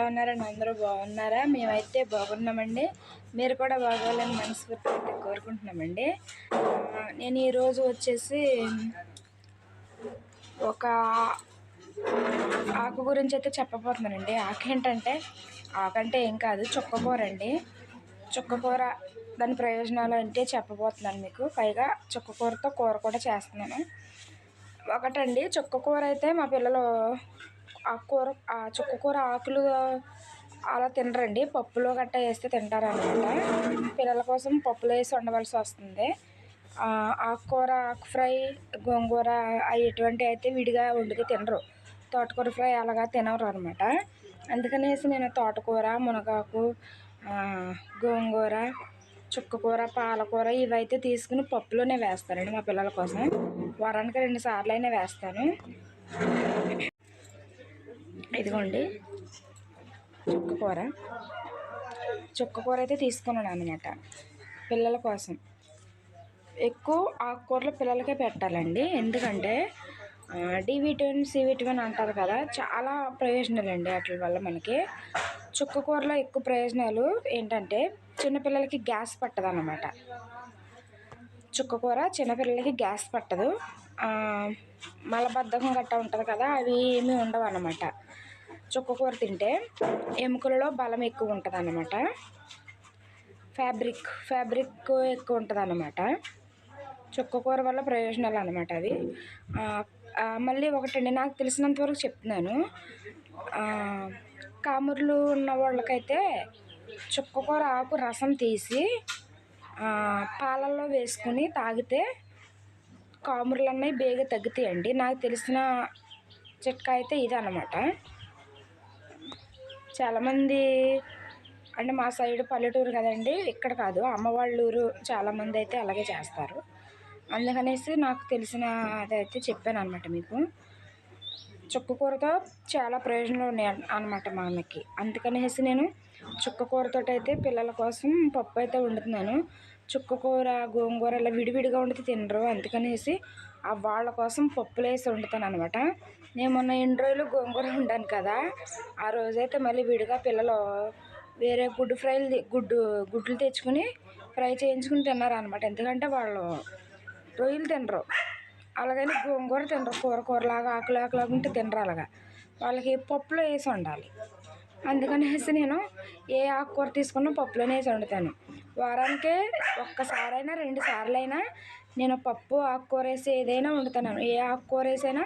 ఎలా ఉన్నారండి అందరూ బాగున్నారా? మేమైతే బాగున్నామండి. మీరు కూడా బాగోవాలని మనస్ఫూర్తి అయితే కోరుకుంటున్నామండి నేను ఈరోజు వచ్చేసి ఒక ఆకు గురించి అయితే చెప్పబోతున్నానండి. ఆకు ఏంటంటే ఆకు అంటే ఏం కాదు చుక్కకూర అండి. చుక్కకూర దాని ప్రయోజనాలు అంటే చెప్పబోతున్నాను మీకు. పైగా చుక్కకూరతో కూర కూడా చేస్తున్నాను. ఒకటండి చుక్కకూర అయితే మా పిల్లలు ఆ కూర ఆ చుక్కకూర ఆకులు అలా తినరండి. పప్పులో గట్టా వేస్తే తింటారనమాట. పిల్లల కోసం పప్పులో వేసి వండవలసి వస్తుంది. ఆకుకూర ఆకు ఫ్రై గోంగూర అవి ఎటువంటి అయితే విడిగా వండితే తినరు. తోటకూర ఫ్రై అలాగా తినరు అనమాట. అందుకనేసి నేను తోటకూర మునగాకు గోంగూర చుక్కకూర పాలకూర ఇవైతే తీసుకుని పప్పులోనే వేస్తానండి మా పిల్లల కోసం. వారానికి రెండు సార్లు అయినా వేస్తాను. ఇదిగోండి. చుక్కకూర. చుక్కకూర అయితే తీసుకున్నాను అనమాట పిల్లల కోసం. ఎక్కువ ఆకుకూరలు పిల్లలకే పెట్టాలండి. ఎందుకంటే డి విటమిన్ సి విటమిన్ అంటారు కదా చాలా ప్రయోజనాలు అండి వాటి వల్ల మనకి. చుక్కకూరలో ఎక్కువ ప్రయోజనాలు ఏంటంటే చిన్నపిల్లలకి గ్యాస్ పట్టదు అన్నమాట చుక్కకూర చిన్నపిల్లలకి గ్యాస్ పట్టదు. మలబద్ధకం గట్టా ఉంటుంది కదా అవి ఏమీ ఉండవు అన్నమాట. చుక్కకూర తింటే ఎముకలలో బలం ఎక్కువ ఉంటుంది అన్నమాట. ఫ్యాబ్రిక్ ఫ్యాబ్రిక్ ఎక్కువ ఉంటుంది అన్నమాట. చుక్కకూర వల్ల ప్రయోజనాలు అనమాట అవి. మళ్ళీ ఒకటండి నాకు తెలిసినంత వరకు చెప్తున్నాను. కామురులు ఉన్న వాళ్ళకైతే చుక్కకూర ఆకు రసం తీసి పాలల్లో వేసుకుని తాగితే కాముర్లు అన్నవి బేగ తగ్గుతాయండి. నాకు తెలిసిన చిట్కా అయితే ఇది అనమాట చాలామంది అంటే మా సైడ్ పల్లెటూరు కదండి ఇక్కడ కాదు అమ్మ వాళ్ళ ఊరు చాలామంది అయితే అలాగే చేస్తారు. అందుకనేసి నాకు తెలిసిన అదైతే చెప్పాను అనమాట మీకు చుక్కకూరతో చాలా ప్రయోజనాలు ఉన్నాయి అనమాట మనకి అందుకనేసి నేను చుక్కకూరతో అయితే పిల్లల కోసం పప్పు అయితే వండుతున్నాను. చుక్కకూర గోంగూర ఇలా విడివిడిగా వండితే తినరు. అందుకనేసి ఆ వాళ్ళ కోసం పప్పులు వేసి వండుతాను అనమాట నేను మొన్న ఎన్ని రోజులు గోంగూర వండాను కదా ఆ రోజైతే మళ్ళీ విడిగా పిల్లలు వేరే గుడ్డు ఫ్రైలు గుడ్డు గుడ్లు తెచ్చుకుని ఫ్రై చేయించుకుని తిన్నారు అనమాట ఎందుకంటే వాళ్ళు రొయ్యలు తినరు. అలాగని గోంగూర తినరు. కూర కూరలాగా ఆకులు ఆకులాగా ఉంటే తినరు అలాగా. వాళ్ళకి పప్పులో వేసి వండాలి. అందుకనేసి నేను ఏ ఆకుకూర తీసుకున్నా పప్పులోనే వేసి వండుతాను. వారానికే ఒక్కసారైనా రెండు సార్లైనా నేను పప్పు ఆకుకూర వేసి ఏదైనా వండుతాను. ఏ ఆకుకూర వేసైనా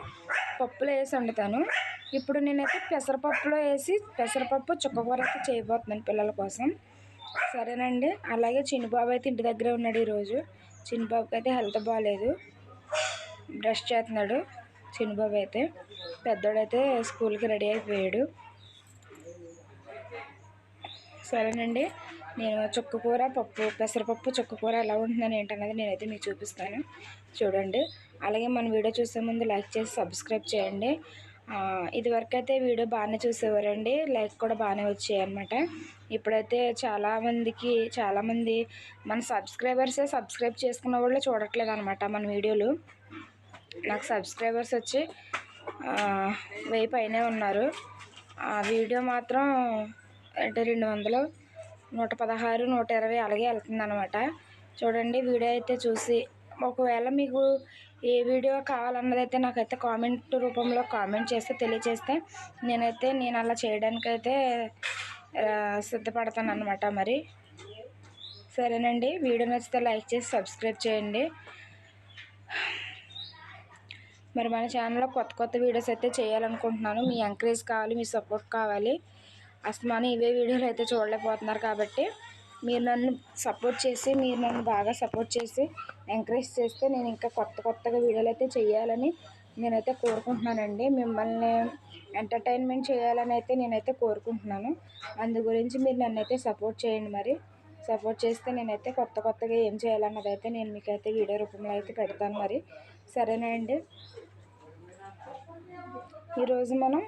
పప్పులో వేసి వండుతాను. ఇప్పుడు నేనైతే పెసరపప్పులో వేసి పెసరపప్పు చుక్కకూర అయితే చేయబోతున్నాను పిల్లల కోసం. సరేనండి. అలాగే చిన్నబాబు అయితే ఇంటి దగ్గరే ఉన్నాడు ఈరోజు. చిన్నబాబుకి అయితే హెల్త్ బాగాలేదు బ్రష్ చేస్తున్నాడు చిన్నబాబు అయితే. పెద్దోడైతే స్కూల్కి రెడీ అయిపోయాడు. సరేనండి. నేను చుక్కకూర పప్పు పెసరపప్పు చుక్కకూర ఎలా ఉంటుందని ఏంటన్నది నేనైతే మీకు చూపిస్తాను. చూడండి. అలాగే మన వీడియో చూసే ముందు లైక్ చేసి సబ్స్క్రైబ్ చేయండి. ఇదివరకైతే ఇదివరకు అయితే వీడియో బాగానే చూసేవారండి. లైక్ కూడా బాగానే వచ్చాయి అనమాట ఇప్పుడైతే చాలామందికి చాలామంది మన సబ్స్క్రైబర్సే సబ్స్క్రైబ్ చేసుకున్న వాళ్ళు చూడట్లేదు అనమాట మన వీడియోలు. నాకు సబ్స్క్రైబర్స్ వచ్చి వెయ్యి పైనే ఉన్నారు. ఆ వీడియో మాత్రం అంటే రెండు వందలు నూట పదహారు నూట ఇరవై అలాగే వెళ్తుందనమాట చూడండి వీడియో అయితే చూసి. ఒకవేళ మీకు ఏ వీడియో కావాలన్నదైతే నాకైతే కామెంట్ రూపంలో కామెంట్ చేస్తే తెలియచేస్తే నేనైతే నేను అలా చేయడానికైతే సిద్ధపడతాను అనమాట మరి. సరేనండి. వీడియో నచ్చితే లైక్ చేసి సబ్స్క్రైబ్ చేయండి. మరి మన ఛానల్లో కొత్త కొత్త వీడియోస్ అయితే చేయాలనుకుంటున్నాను. మీ ఎంకరేజ్ కావాలి మీ సపోర్ట్ కావాలి. అస్మాని ఇవే వీడియోలు అయితే చూడలేకపోతున్నారు కాబట్టి మీరు నన్ను సపోర్ట్ చేసి మీరు నన్ను బాగా సపోర్ట్ చేసి ఎంకరేజ్ చేస్తే నేను ఇంకా కొత్త కొత్తగా వీడియోలు అయితే చేయాలని నేనైతే కోరుకుంటున్నానండి. మిమ్మల్ని ఎంటర్టైన్మెంట్ చేయాలని అయితే నేనైతే కోరుకుంటున్నాను. అందు గురించి మీరు నన్ను అయితే సపోర్ట్ చేయండి మరి. సపోర్ట్ చేస్తే నేనైతే కొత్త కొత్తగా ఏం చేయాలన్నది అయితే నేను మీకైతే వీడియో రూపంలో అయితే పెడతాను మరి. సరేనా అండి? ఈరోజు మనం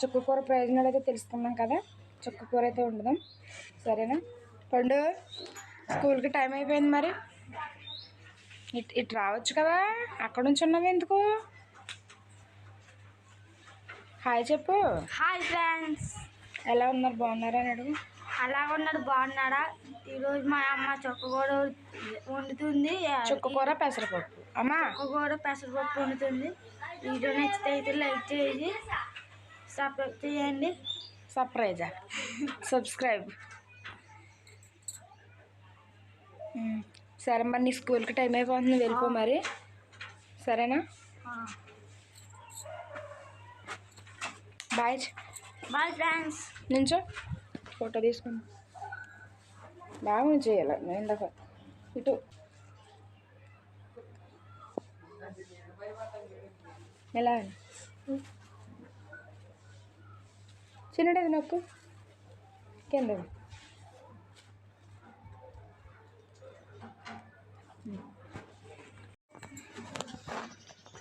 చుక్కకూర ప్రయోజనాలు అయితే తెలుసుకున్నాం కదా. చుక్కకూర అయితే వండుదాం. సరేనా? పండు స్కూల్కి టైం అయిపోయింది మరి. ఇట్ ఇటు రావచ్చు కదా. అక్కడ నుంచి ఉన్నావు ఎందుకు? హాయ్ చెప్పు. Hi friends. ఎలా ఉన్నారు? బాగున్నారా అని అడుగు. అలా ఉన్నాడు బాగున్నాడా ఈరోజు మా అమ్మ చొక్కగూడ వండుతుంది. చుక్క కూర పెసరపప్పు. అమ్మా. చొక్కగూడ పెసరపప్పు వండుతుంది. వీడియో నచ్చితే అయితే లైక్ చేసి సబ్స్క్రైబ్ చేయండి. సర్ప్రైజా? సబ్స్క్రైబ్. సరే మరి నీ స్కూల్కి టైం అయిపోతుంది వెళ్ళిపో మరి. సరేనా? బాయ్. Bye friends. నుంచో ఫోటో తీసుకుని. బాగా చేయాలి. నేను ఇందాక ఇటు. ఎలా చిన్నది నొక్కు కింద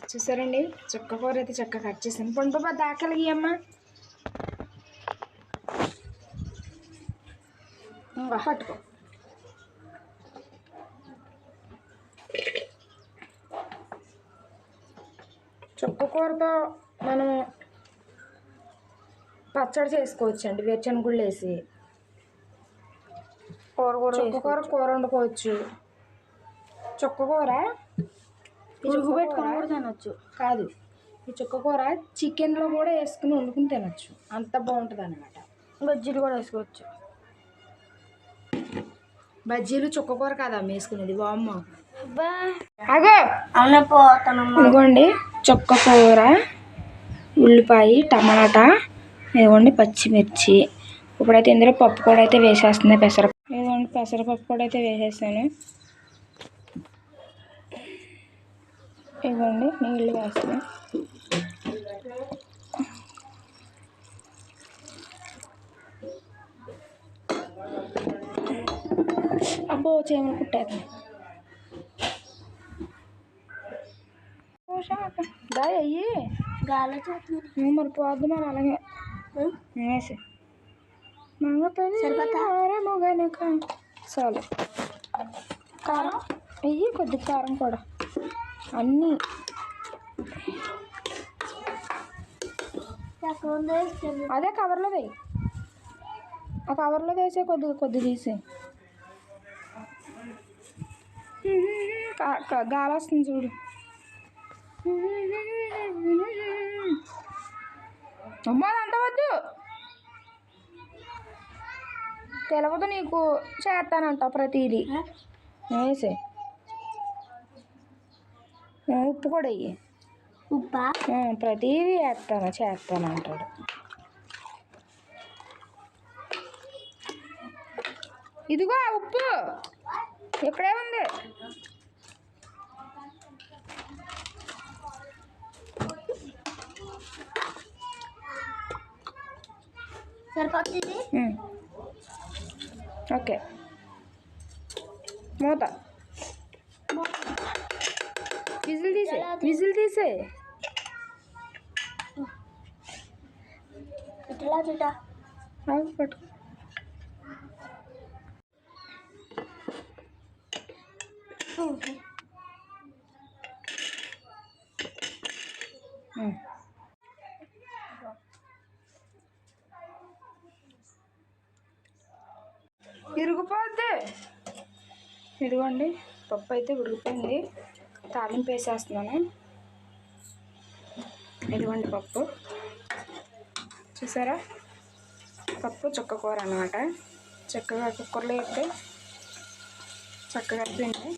చూసారండి? చుక్క కూర అయితే చక్కగా కట్ చేసాను పండు బాబా దాకలిగి పట్టుకో. చుక్క కూరతో మనం పచ్చడి చేసుకోవచ్చు అండి వేరుశనగుళ్ళు వేసి కూర కూడా చుక్క కూర కూర వండుకోవచ్చు. చుక్క కూర? ఈ పురుగు పెట్టుకొని కూర కూడా తినొచ్చు. కాదు ఈ చుక్క కూర చికెన్లో కూడా వేసుకుని వండుకుని తినచ్చు. అంత బాగుంటుంది అనమాట బజ్జీలు కూడా వేసుకోవచ్చు. బజ్జీలు చుక్క కూర కాదా వేసుకునేది. బామ్మ అగో అవునా పోతానమ్మా. ఇదిగోండి చుక్క కూర ఉల్లిపాయ టమాటా ఇదిగోండి పచ్చిమిర్చి. ఇప్పుడైతే ఇందులో పప్పు కూడా అయితే వేసేస్తుంది పెసర ఇదిగోండి పెసరపప్పు కూడా అయితే వేసేసాను. ఇదిగోండి నీళ్ళు వేస్తాను అబ్బో చేయమని కుట్టారు అయ్యి. గాలి మరి పోద్దు మరి అలాగే. వేసి చాలు. కారం? వెయ్యి కొద్ది కారం కూడా. అన్నీ. అదే కవర్లో వేయి. ఆ కవర్లో వేసే కొద్ది కొద్ది తీసే. గాలి వస్తుంది చూడు. అమ్మా అంత వద్దు. తెలవదు నీకు చేస్తానంట ప్రతిదీ. వేసే ఉప్పు కూడా వెయ్యి ఉప్పా? ప్రతిదీ వేస్తాను చేస్తాను అంటాడు. ఇదిగో ఉప్పు. ఇక్కడే ఉంది. సరిపోతుంది ఉమ్. ఓకే మూత విజిల్ తీసే విజిల్ తీసే ఇట్లా చూడ ఆగు, పట్టుకో విరిగిపోతే ఇదిగోండి పప్పు అయితే ఉడికిపోయింది. తాలింపు వేసేస్తున్నాను. ఇదిగోండి పప్పు. చూసారా? పప్పు చుక్క కూర అనమాట చక్కగా కుక్కర్లో వేస్తే చక్కగా అయిపోయింది.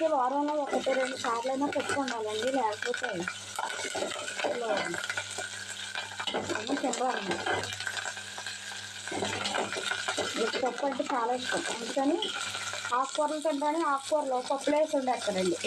పిల్లలకి వారంలో ఒకటి రెండు సార్లు అయినా పెట్టుకోవాలండి లేకపోతే పిల్లలు పప్పు అంటే చాలా ఇష్టం. అందుకని ఆకుకూరలు తింటానే ఆకుకూరలో పప్పులు వేసి ఉండేస్తారండి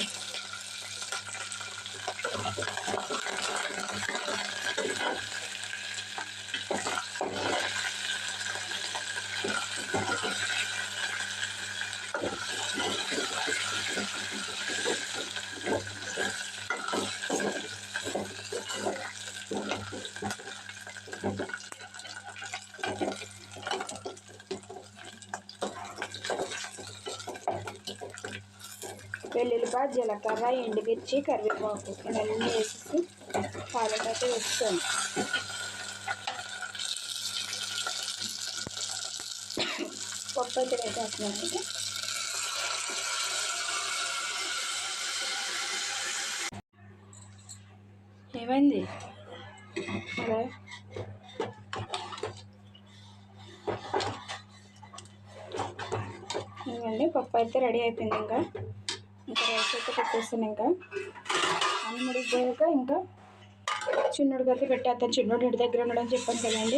వెల్లుల్లిపాయ జీలకర్ర ఎండుమిర్చి కరివేపాకు ఇవన్నీ వేసి పాలకైతే వేస్తాను పప్పు అయితే వేసేస్తున్నాను ఏమైంది? అదే అండి. పప్పు అయితే రెడీ అయిపోయింది ఇంకా. ఇంకా రైస్ అయితే పెట్టేస్తాను ఇంకా. అన్ని ముడిపోయాక ఇంకా చిన్నోడికి అయితే పెట్టేస్తాను. చిన్నోడు ఇంటి దగ్గర ఉండడం చెప్పాను కదండి.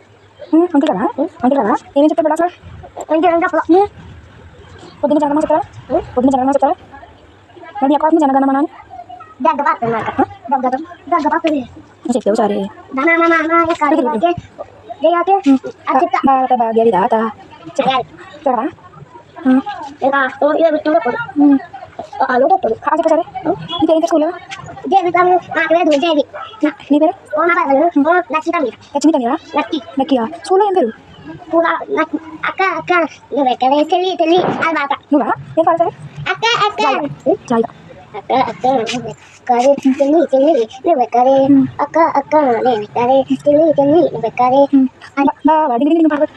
అంకుల్ కదా అంకుల్ కదా ఏమేమి చెప్తాడు అసలు Nanti nanti apa? పొద్దున్న జనగణ చెప్తారా పొద్దున్న జనగణ చెప్తారా మరి ఎక్కడ జనగణ మన Dah dapat nak. Dah dapat. Dah dapat ni. చెప్పావు sorry Dana mana mana ya kali lagi. Dia ya ke? Acik tak. భారత భాగ్య విధాత Cakap. చెప్పరా Ya, oh iya betul betul. Oh, alu betul. ఆ చెప్పు సరే నీకేం స్కూల్లో Dia bisa nak kena dua jadi. నీ పేరు Oh, apa dulu? Oh, nak cerita ni. Lakshmi తమ్మిరా Nak లక్కీయా స్కూల్లో ఏం పేరు pula nak aka aka lu kali teli teli apa apa. నువ్వా ఏం పాడు సరే Aka aka. జాయిగా Aka aka kali teli teli lu kali aka aka le kali teli teli lu kali. బా వాడి నేను పాడదు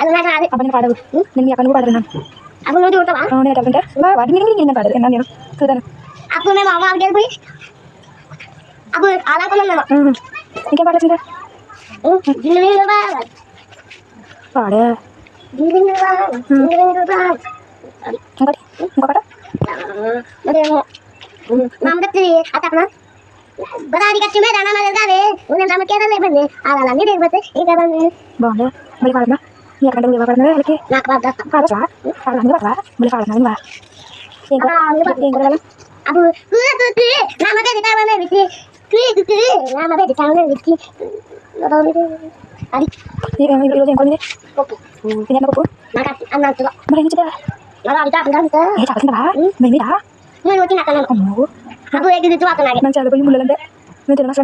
Alu nak ada. అబ్బాయి పాడదు నేను మీ అక్కడ కూడా పాడుతున్నాను Aku mau jumpa apa? నేను చెప్తుంటే బా వాడి మీద నేను పాడదు ఎన్నా నేను చూద్దాను आपको मैं मावा आगे कोई? आपको आला को मैं हम्म, हम्म। इनके पास चिंता ओ हम्म, ज़िंदगी में तो बाबा पाड़े ज़िंदगी में तो बाबा ज़िंदगी में बाबा इंकोटी इंकोटा मेरे नाम करते हैं आता अपना? बता दी कच्चे में दाना मार दा रे उन्हें नाम क्या ले बने आला लानी देख बस एक बार में बोले बड़ी बात ना ये कंडम लेवा करने लेके नाक बात दा पाड़ा सा पाड़ा नहीं बात बोले पाड़ा नहीं बात एक बार। एक बार আবু তুই তুই তুই নামাতে দিতা মানে বিছি তুই তুই তুই নামাতে দিতা মানে বিছি আদি এই আমি বলে দেন কোনে পপু কিনে না পপু মাগা আমনা তো মানে নিচে দা মাগা আদিতা আমনা দিতা এই চাকসিন দা মানে নি দা মানে ওটি না কানা কমো আবু এই দিদি তো আতো লাগে। মানে চালে বই মুলে লাগে মানে তেল মাসরা